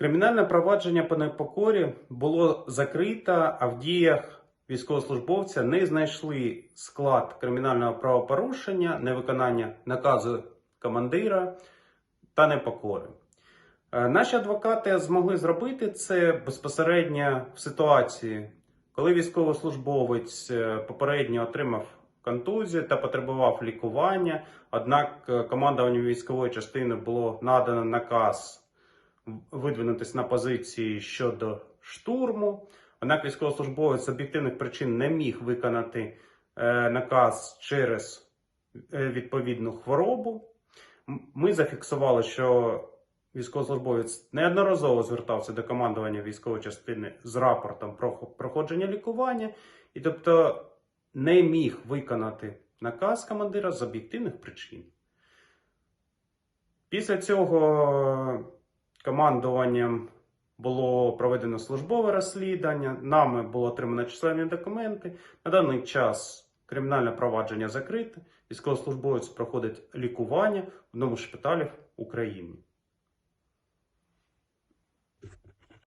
Кримінальне провадження по непокорі було закрито, а в діях військовослужбовця не знайшли склад кримінального правопорушення, невиконання наказу командира та непокори. Е, Наші адвокати змогли зробити це безпосередньо в ситуації, коли військовослужбовець е, попередньо отримав контузію та потребував лікування. Однак е, командуванню військової частини було надано наказ видвинутися на позиції щодо штурму. Однак військовослужбовець з об'єктивних причин не міг виконати е, наказ через е, відповідну хворобу. Ми зафіксували, що військовослужбовець неодноразово звертався до командування військової частини з рапортом про проходження лікування, і тобто не міг виконати наказ командира з об'єктивних причин. Після цього командуванням було проведено службове розслідування, нами було отримано численні документи. На даний час кримінальне провадження закрите, військовослужбовець проходить лікування в одному з шпиталів України.